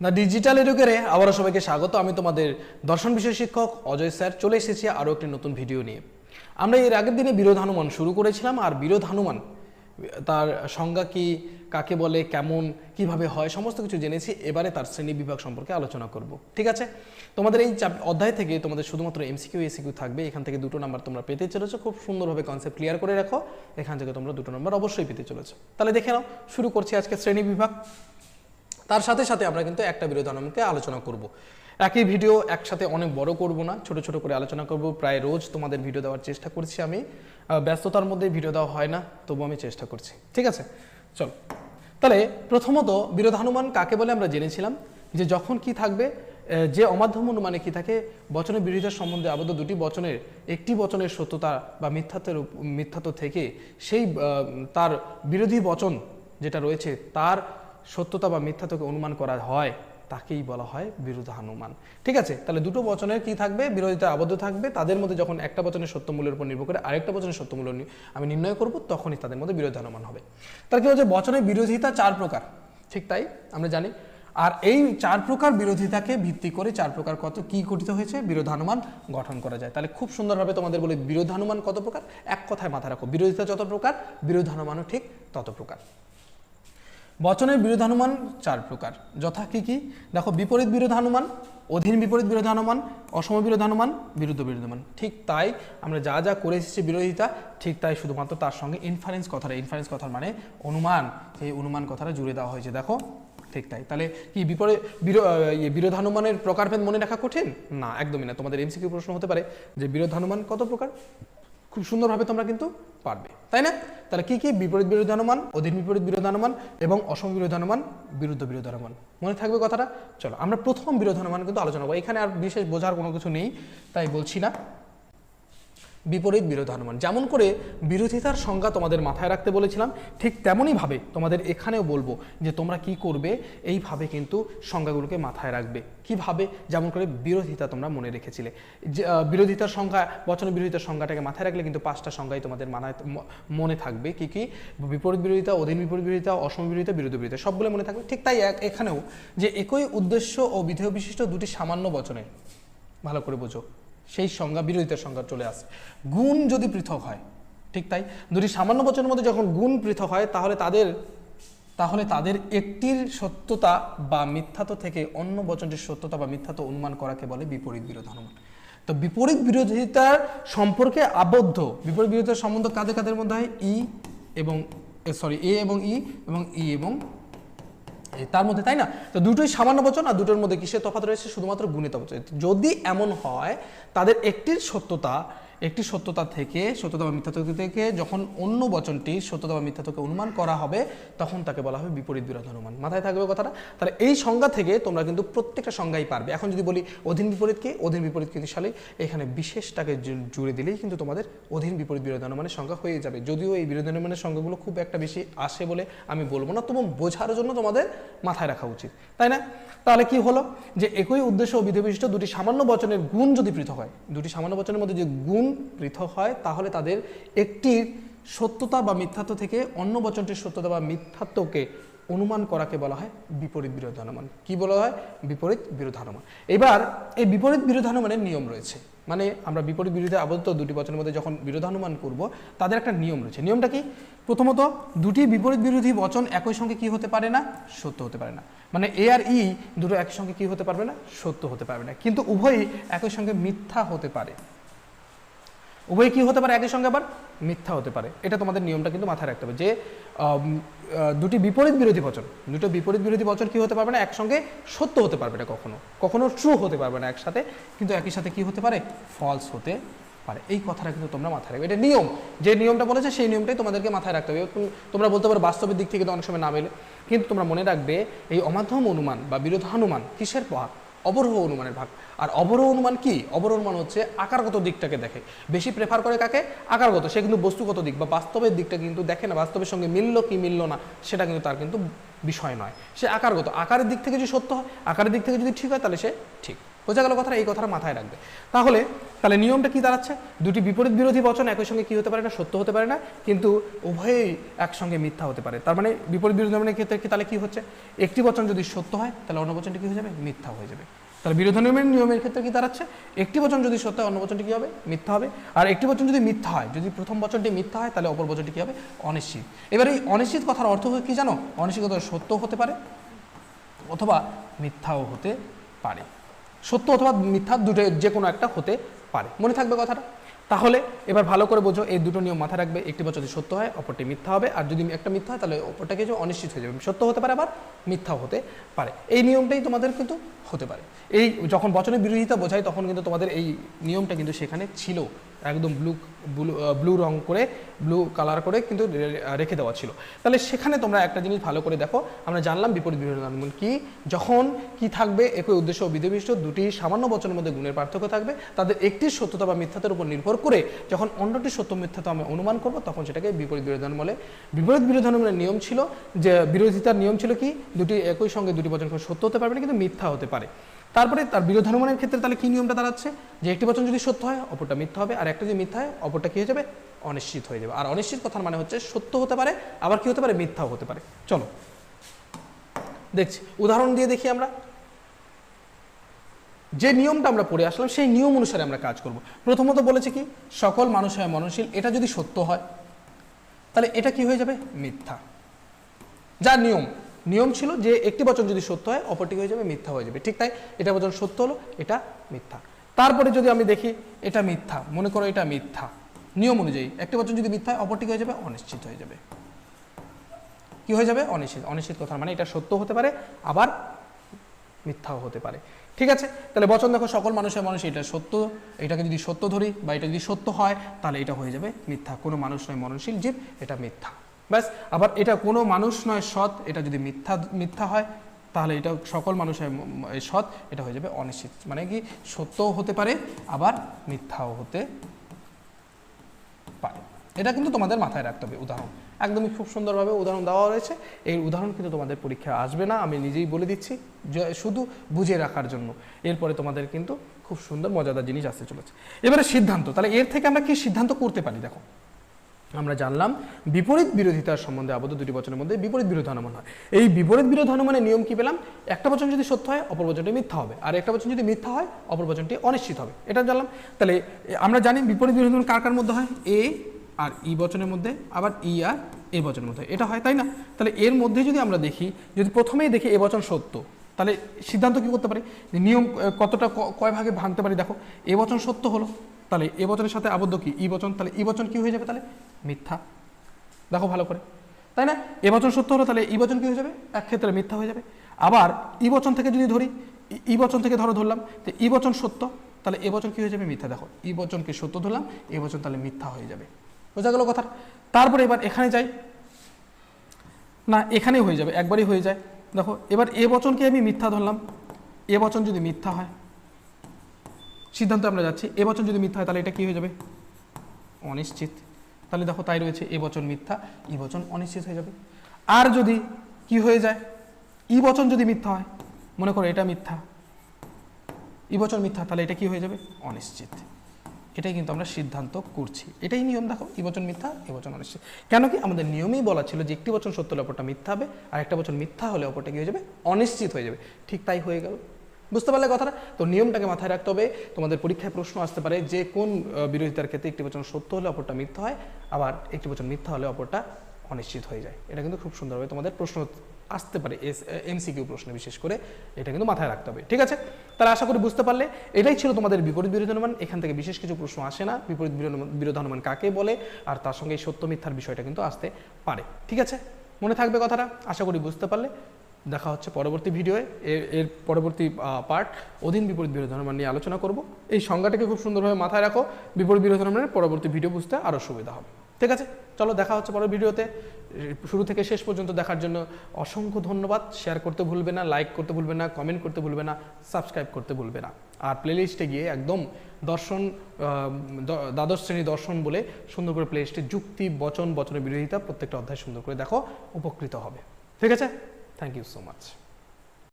না ডিজিটাল এডুকেরে আবারও সবাইকে স্বাগত। আমি তোমাদের দর্শন বিষয় শিক্ষক অজয় স্যার। চলে এসেছি আরও একটি নতুন ভিডিও নিয়ে। আমরা এর আগের দিনে বিরোধ হনুমান শুরু করেছিলাম, আর বিরোধ হনুমান তার সংজ্ঞা কি, কাকে বলে, কেমন, কীভাবে হয়, সমস্ত কিছু জেনেছি। এবারে তার শ্রেণি বিভাগ সম্পর্কে আলোচনা করব। ঠিক আছে? তোমাদের এই অধ্যায় থেকে তোমাদের শুধুমাত্র এমসিকিউ এসিকিউ থাকবে। এখান থেকে দুটো নাম্বার তোমরা পেতে চলেছো। খুব সুন্দরভাবে কনসেপ্ট ক্লিয়ার করে রাখো। এখান থেকে তোমরা দুটো নাম্বার অবশ্যই পেতে চলেছো। তাহলে দেখে নাও, শুরু করছি আজকে শ্রেণি বিভাগ। তার সাথে সাথে আমরা কিন্তু একটা বিরোধানমকে আলোচনা করব। একই ভিডিও একসাথে অনেক বড় করব না, ছোট ছোট করে আলোচনা করব। প্রায় রোজ তোমাদের ভিডিও দেওয়ার চেষ্টা করছি আমি। ব্যস্ততার মধ্যে ভিডিও দেওয়া হয় না তবু আমি চেষ্টা করছি। ঠিক আছে? চল। তাহলে প্রথমত বিরোধানুমান কাকে বলে আমরা জেনেছিলাম? যে যখন কি থাকবে যে অমাধ্যম অনুমানে কি থাকে বচনের বিরোধিতার সম্বন্ধে আবদ্ধ দুটি বচনের, একটি বচনের সত্যতা বা মিথ্যাত্বের মিথ্যাত্ব থেকে সেই তার বিরোধী বচন যেটা রয়েছে, তার সত্যতা বা মিথ্যাত্বকে অনুমান করা হয়, তাকেই বলা হয় বিরোধানুমান। ঠিক আছে? তাহলে দুটো বচনের কি থাকবে? বিরোধিতা আবদ্ধ থাকবে। তাদের মধ্যে যখন একটা বচনের সত্যমূল্যের উপর নির্ভর করে আরেকটা বচনের সত্যমূল্য আমি নির্ণয় করব, তখনই তাদের মধ্যে বিরোধানুমান হবে। তার কি হচ্ছে বচনের বিরোধিতা চার প্রকার। ঠিক তাই? আমরা জানি। আর এই চার প্রকার বিরোধিতাকে ভিত্তি করে চার প্রকার কত কি গঠিত হয়েছে? বিরোধানুমান গঠন করা যায়। তাহলে খুব সুন্দরভাবে তোমাদের বলি বিরোধানুমান কত প্রকার? এক কথায় মাথায় রাখো। বিরোধিতা যত প্রকার, বিরোধানুমানও ঠিক তত প্রকার। বচনের বিরোধানুমান চার প্রকার। যথা কি কি? দেখো বিপরীত বিরোধানুমান অধীন বিপরীত বিরোধানুমান অসম বিরোধানুমান বিরুদ্ধ বিরোধানুমান। ঠিক তাই আমরা যা যা করে এসেছি বিরোধিতা ঠিক তাই শুধুমাত্র তার সঙ্গে ইনফারেন্স কথাটা ইনফারেন্স কথার মানে অনুমান এই অনুমান কথাটা জুড়ে দেওয়া হয়েছে দেখো? ঠিক তাই। তাহলে কি বিপরীত ইয়ে, বিরোধানুমানের প্রকারভেদ মনে রাখা কঠিন? না একদমই না। তোমাদের এমসিকিউ প্রশ্ন হতে পারে যে বিরোধানুমান কত প্রকার? খুব সুন্দরভাবে তোমরা কিন্তু পারবে, তাই না? তাহলে কী কী? বিপরীত বিরোধী অনুমান, অধীন বিপরীত বিরোধী অনুমান এবং অসম বিরোধী অনুমান, বিরুদ্ধ বিরোধী অনুমান। মনে থাকবে কথাটা? চলো, আমরা প্রথম বিরোধী অনুমান কিন্তু আলোচনা করব। এখানে আর বিশেষ বোঝার কোনো কিছু নেই, তাই বলছি না। বিপরীত বিরোধানুমান যেমন করে বিরোধিতার সংজ্ঞা তোমাদের মাথায় রাখতে বলেছিলাম, ঠিক তেমনইভাবে তোমাদের এখানেও বলব যে তোমরা কি করবে এইভাবে কিন্তু সংজ্ঞাগুলোকে মাথায় রাখবে। কীভাবে যেমন করে বিরোধিতা তোমরা মনে রেখেছিলে। বিরোধিতার সংজ্ঞা, বচন বিরোধিতার সংজ্ঞাটাকে মাথায় রাখলে কিন্তু পাঁচটা সংজ্ঞাই তোমাদের মাথায় ম- মনে থাকবে। কি কি? বিপরীত বিরোধিতা, অধীন বিপরীত বিরোধিতা, অসম বিরোধিতা বিরুদ্ধ বিরোধিতা, সবগুলো মনে থাকবে। ঠিক তাই এখানেও যে একই উদ্দেশ্য ও বিধেয় বিশিষ্ট দুটি সামান্য বচনের। ভালো করে বোঝো। সেই সংজ্ঞা, বিরোধিতার সংজ্ঞা চলে আসে। গুণ যদি পৃথক হয়, ঠিক তাই? দুটি সামান্য বচনের মধ্যে যখন গুণ পৃথক হয়, তাহলে তাদের তাহলে তাদের একটির সত্যতা বা মিথ্যাত্ব থেকে অন্য বচনটির সত্যতা বা মিথ্যাত্ব অনুমান করাকে বলে বিপরীত বিরোধানুমান তো বিপরীত বিরোধিতার সম্পর্কে আবদ্ধ, বিপরীত বিরোধিতার সম্বন্ধ কাদের কাদের মধ্যে হয়? ই এবং সরি এ এবং ই এবং ই এবং তার মধ্যে, তাই না? তো দুটোই সামান্য বচন আর দুটোর মধ্যে কিসের তফাৎ রয়েছে? শুধুমাত্র গুণিত বচন যদি এমন হয়, তাদের একটির সত্যতা একটি সত্যতা থেকে, সত্যতা বা মিথ্যাত্ব থেকে, যখন অন্য বচনটি সত্যতা বা মিথ্যাত্বকে অনুমান করা হবে, তখন তাকে বলা হবে বিপরীত বিরোধ অনুমান। মাথায় থাকবে কথাটা? তাহলে এই সংজ্ঞা থেকে তোমরা কিন্তু প্রত্যেকটা সংজ্ঞাই পারবে। এখন যদি বলি অধীন বিপরীত কি? অধীন বিপরীত কিন্তু সালে এখানে বিশেষটাকে জুড়ে দিলেই কিন্তু তোমাদের অধীন বিপরীত বিরোধ অনুমানের সংখ্যা হয়ে যাবে। যদিও এই বিরোধ অনুমানের সংখ্যাগুলো খুব একটা বেশি আসে বলে আমি বলব না তবু বোঝার জন্য তোমাদের মাথায় রাখা উচিত। তাই না? তাহলে কি হলো? যে একই উদ্দেশ্য ও বিধি বিশিষ্ট দুটি সামান্য বচনের গুণ যদি পৃথক হয়, দুটি সামান্য বচনের মধ্যে যে গুণ পৃথক হয়, তাহলে তাদের একটির সত্যতা বা মিথ্যাত্ব থেকে অন্য বচনটির সত্যতা বা মিথ্যাত্বকে অনুমান করাকে বলা হয় বিপরীত বিরোধানুমান। কি বলা হয়? বিপরীত বিরোধানুমান। এবার এই বিপরীত বিরোধানুমানের নিয়ম রয়েছে। মানে আমরা বিপরীত বিরোধী আবদ্ধ দুটি বচনের মধ্যে যখন বিরোধানুমান করব, তাদের একটা নিয়ম রয়েছে। নিয়মটা কি? প্রথমত, দুটি বিপরীত বিরোধী বচন একই সঙ্গে কি হতে পারে না? সত্য হতে পারে না। মানে এ আর ই দুটো একই সঙ্গে কি হতে পারবে না? সত্য হতে পারবে না। কিন্তু উভয়ই একই সঙ্গে মিথ্যা হতে পারে। উভয় কি হতে পারে? একই সঙ্গে আবার মিথ্যা হতে পারে। এটা তোমাদের নিয়মটা কিন্তু মাথায় রাখতে হবে যে দুটি বিপরীত বিরোধী বচন। দুটো বিপরীত বিরোধী বচন কি হতে পারবে না? একসঙ্গে সত্য হতে পারবে না কখনো। কখনো ট্রু হতে পারবে না একসাথে। কিন্তু একই সাথে কি হতে পারে? ফলস হতে পারে। এই কথাটা কিন্তু তোমরা মাথায় রাখবে। এটা নিয়ম। যে নিয়মটা বলেছে, সেই নিয়মটাই তোমাদেরকে মাথায় রাখতে হবে। তুমি- তোমরা বলতে পারো, বাস্তবের দিক থেকে তো অনেক সময় না মেলে কিন্তু তোমরা মনে রাখবে, এই অমাধ্যম অনুমান বা বিরোধানুমান কিসের ভাগ অবরোহ অনুমানের ভাগ। আর অবরোহ অনুমান কি? অবরোহ অনুমান হচ্ছে আকারগত দিকটাকে দেখে। বেশি প্রেফার করে কাকে? আকারগত। সে কিন্তু বস্তুগত দিক বা বাস্তবের দিকটা কিন্তু দেখে না, বাস্তবের সঙ্গে মিলল কি মিলল না, সেটা কিন্তু তার কিন্তু বিষয় নয়। সে আকারগত। আকারের দিক থেকে যদি সত্য হয়, আকারের দিক থেকে যদি ঠিক হয়, তাহলে সে ঠিক। বোঝা গেল কথাটা, এই কথাটা মাথায় রাখবে। তাহলে তাহলে নিয়মটা কি দাঁড়াচ্ছে? দুটি বিপরীত বিরোধী বচন একই সঙ্গে কি হতে পারে না, সত্য হতে পারে না, কিন্তু উভয়ই একসঙ্গে মিথ্যা হতে পারে। তার মানে বিপরীত বিরোধী ধর্মের ক্ষেত্রে কি তাহলে কী হচ্ছে? একটি বচন যদি সত্য হয়, তাহলে অন্য বচনটি কী হয়ে যাবে? মিথ্যা হয়ে যাবে। তাহলে বিরোধনের নিয়মের নিয়মের ক্ষেত্রে কি দাঁড়াচ্ছে? একটি বচন যদি সত্য হয়, অন্য বচনটি কী হবে? মিথ্যা হবে। আর একটি বচন যদি মিথ্যা হয়, যদি প্রথম বচনটি মিথ্যা হয়, তাহলে অপর বচনটি কী হবে? অনিশ্চিত। এবার এই অনিশ্চিত কথার অর্থ কী জানো? অনিশ্চিত কথা সত্য হতে পারে, অথবা মিথ্যাও হতে পারে। সত্য অথবা মিথ্যা দুটো যে কোনো একটা হতে পারে। মনে থাকবে কথাটা? তাহলে এবার ভালো করে বোঝো, এই দুটো নিয়ম মাথায় রাখবে, একটি বছর যদি সত্য হয়, অপরটি মিথ্যা হবে, আর যদি একটা মিথ্যা হয়, তাহলে অপরটা কিছু অনিশ্চিত হয়ে যাবে। সত্য হতে পারে আবার মিথ্যাও হতে পারে। এই নিয়মটাই তোমাদের কিন্তু হতে পারে। এই যখন বচনের বিরোধিতা বোঝায়, তখন কিন্তু তোমাদের এই নিয়মটা কিন্তু সেখানে ছিল একদম ব্লু ব্লু ব্লু রং করে ব্লু কালার করে কিন্তু রেখে দেওয়া ছিল। তাহলে সেখানে তোমরা একটা জিনিস ভালো করে দেখো, আমরা জানলাম বিপরীত ধর্ম কি। যখন কি থাকবে, একই উদ্দেশ্য ও বিধিবিষ্ট দুটি সামান্য বচনের মধ্যে গুণের পার্থক্য থাকবে। তাদের একটির সত্যতা বা মিথ্যাতার উপর নির্ভর করে যখন অন্যটির সত্য মিথ্যাতা আমরা অনুমান করব, তখন সেটাকে বিপরীত বিরোধী ধর্ম বলে। বিপরীত বিরোধী ধর্মের নিয়ম ছিল যে, বিরোধিতার নিয়ম ছিল কি? দুটি একই সঙ্গে দুটি বচন সত্য হতে পারবে না, কিন্তু মিথ্যা হতে পারে। তারপরে তার বিরোধ অনুমানের ক্ষেত্রে তাহলে কি নিয়মটা দাঁড়াচ্ছে? যে একটি বচন যদি সত্য হয়, অপরটা মিথ্যা হবে আর একটা যদি মিথ্যা হয়, অপরটা কি হয়ে যাবে? অনিশ্চিত হয়ে যাবে। আর অনিশ্চিত কথার মানে হচ্ছে সত্য হতে পারে, আবার কি হতে পারে? মিথ্যাও হতে পারে। চলো। দেখছি, উদাহরণ দিয়ে দেখি আমরা। যে নিয়মটা আমরা পড়ে আসলাম, সেই নিয়ম অনুসারে আমরা কাজ করব। প্রথমত বলেছে কি? সকল মানুষ হয় মননশীল, এটা যদি সত্য হয়, তাহলে এটা কি হয়ে যাবে? মিথ্যা। যা নিয়ম? নিয়ম ছিল যে একটি বচন যদি সত্য হয় অপরটি হয়ে যাবে মিথ্যা হয়ে যাবে। ঠিক তাই, এটা বচন সত্য হলো, এটা মিথ্যা। তারপরে যদি আমি দেখি, এটা মিথ্যা, মনে করো এটা মিথ্যা, নিয়ম অনুযায়ী একটি বচন যদি মিথ্যা হয় অপরটি হয়ে যাবে অনিশ্চিত হয়ে যাবে। কি হয়ে যাবে? অনিশ্চিত। অনিশ্চিত কথা মানে এটা সত্য হতে পারে, আবার মিথ্যাও হতে পারে। ঠিক আছে? তাহলে বচন দেখো, সকল মানুষের মানুষ এটা সত্য, এটাকে যদি সত্য ধরি বা এটা যদি সত্য হয়, তাহলে এটা হয়ে যাবে মিথ্যা। কোনো মানুষ নয় মননশীল জীব, এটা মিথ্যা। ব্যাস, আবার এটা কোনো মানুষ নয়, সৎ, এটা যদি মিথ্যা মিথ্যা হয়, তাহলে এটা সকল মানুষের সৎ, এটা হয়ে যাবে অনিশ্চিত। মানে কি? সত্যও হতে পারে, আবার মিথ্যাও হতে পারে। এটা কিন্তু তোমাদের মাথায় রাখতে হবে, উদাহরণ। একদমই খুব সুন্দরভাবে উদাহরণ দেওয়া রয়েছে। এই উদাহরণ কিন্তু তোমাদের পরীক্ষা আসবে না, আমি নিজেই বলে দিচ্ছি শুধু বুঝে রাখার জন্য। এরপরে তোমাদের কিন্তু খুব সুন্দর, মজাদার জিনিস আসতে চলেছে। এবারে সিদ্ধান্ত, তাহলে এর থেকে আমরা কি সিদ্ধান্ত করতে পারি, দেখো? আমরা জানলাম, বিপরীত বিরোধিতার সম্বন্ধে আবদ্ধ দুটি বচনের মধ্যে বিপরীত বিরোধ অনুমান হয়। এই বিপরীত বিরোধ অনুমানের নিয়ম কি পেলাম? একটা বচন যদি সত্য হয়, অপর বচনটি মিথ্যা হবে। আর একটা বচন যদি মিথ্যা হয়, অপর বচনটি অনিশ্চিত হবে। এটা জানলাম। তাহলে আমরা জানি বিপরীত বিরোধ কার কার মধ্যে হয়? এ আর ই বচনের মধ্যে, আবার ই আর এ বচনের মধ্যে। এটা হয়, তাই না? তাহলে এর মধ্যে যদি আমরা দেখি, যদি প্রথমেই দেখি এ বচন সত্য, তাহলে সিদ্ধান্ত কি করতে পারি? নিয়ম কতটা কয় ভাগে ভাঙতে পারি? দেখো, এ বচন সত্য হলো। তাহলে এ বচনের সাথে আবদ্ধ কি? ই বচন। তাহলে ই বচন কি হয়ে যাবে তাহলে? মিথ্যা। দেখো ভালো করে। তাই না? এ বচন সত্য হলো, তাহলে ই বচন কি হয়ে যাবে? এক ক্ষেত্রে মিথ্যা হয়ে যাবে। আবার ই বচন থেকে যদি ধরি, ই- বচন থেকে ধরো ধরলাম, তো ই বচন সত্য, তাহলে এ বচন কি হয়ে যাবে? মিথ্যা। দেখো, ই বচনকে সত্য ধরলাম, এ বচন তাহলে মিথ্যা হয়ে যাবে। বোঝা গেল কথা তারপরে এবার এখানে যাই। না, এখানেই হয়ে যাবে, একবারই হয়ে যায়। দেখো, এবার এ বচনকে আমি মিথ্যা ধরলাম। এ বচন যদি মিথ্যা হয়, সিদ্ধান্ত আমরা যাচ্ছি, এ বচন যদি মিথ্যা হয়, তাহলে এটা কি হয়ে যাবে? অনিশ্চিত। তাহলে দেখো তাই রয়েছে, এ বচন মিথ্যা, ই বচন অনিশ্চিত হয়ে যাবে। আর যদি কি হয়ে যায়? ই বচন যদি মিথ্যা হয়, মনে করো এটা মিথ্যা, ই বচন মিথ্যা, তাহলে এটা কি হয়ে যাবে? অনিশ্চিত। এটাই কিন্তু আমরা সিদ্ধান্ত করছি। এটাই নিয়ম দেখো, ই বচন মিথ্যা, এ বচন অনিশ্চিত। কেন কি? আমাদের নিয়মেই বলা ছিল যে একটি বচন সত্য হলে অপরটা মিথ্যা হবে, আর একটা বচন মিথ্যা হলে অপরটা কি হয়ে যাবে? অনিশ্চিত হয়ে যাবে। ঠিক তাই হয়ে গেল। বুঝতে পারলে কথাটা? তো নিয়মটাকে মাথায় রাখতে হবে। তোমাদের পরীক্ষায় প্রশ্ন আসতে পারে যে, কোন বিরোধিতার ক্ষেত্রে একটি বচন সত্য হলে অপরটা মিথ্যা হয়, আবার একটি বচন মিথ্যা হলে অপরটা অনিশ্চিত হয়ে যায়। এটা কিন্তু খুব সুন্দরভাবে তোমাদের প্রশ্ন আসতে পারে, এস এমসিকিউ প্রশ্ন বিশেষ করে। এটা কিন্তু মাথায় রাখতে হবে, ঠিক আছে? তাহলে আশা করি বুঝতে পারলে। এটাই ছিল তোমাদের বিপরীত বিরোধী অনুমান। এখান থেকে বিশেষ কিছু প্রশ্ন আসে না। বিপরীত বিরোধ- বিরোধ অনুমান কাকে বলে? আর তার সঙ্গে এই সত্য মিথ্যার বিষয়টা কিন্তু আসতে পারে, ঠিক আছে? মনে থাকবে কথাটা? আশা করি বুঝতে পারলে। দেখা হচ্ছে পরবর্তী ভিডিওয়ে। এর এর পরবর্তী পার্ট। অধীন বিপরীত বিরোধ নিয়ে আলোচনা করব। এই সংজ্ঞাটাকে খুব সুন্দরভাবে মাথায় রাখো। বিপরীত বিরোধ অনুমানের পরবর্তী ভিডিও বুঝতে আরও সুবিধা হবে। ঠিক আছে? চলো, দেখা হচ্ছে পরের ভিডিওতে। শুরু থেকে শেষ পর্যন্ত দেখার জন্য অসংখ্য ধন্যবাদ। শেয়ার করতে ভুলবে না, লাইক করতে ভুলবে না, কমেন্ট করতে ভুলবে না, সাবস্ক্রাইব করতে ভুলবে না। আর প্লেলিস্টে গিয়ে একদম দর্শন দ্বাদশ শ্রেণি দর্শন বলে সুন্দর করে প্লেলিস্টে যুক্তি, বচন, বচনের বিরোধিতা প্রত্যেকটা অধ্যায় সুন্দর করে দেখো, উপকৃত হবে। ঠিক আছে? Thank you so much.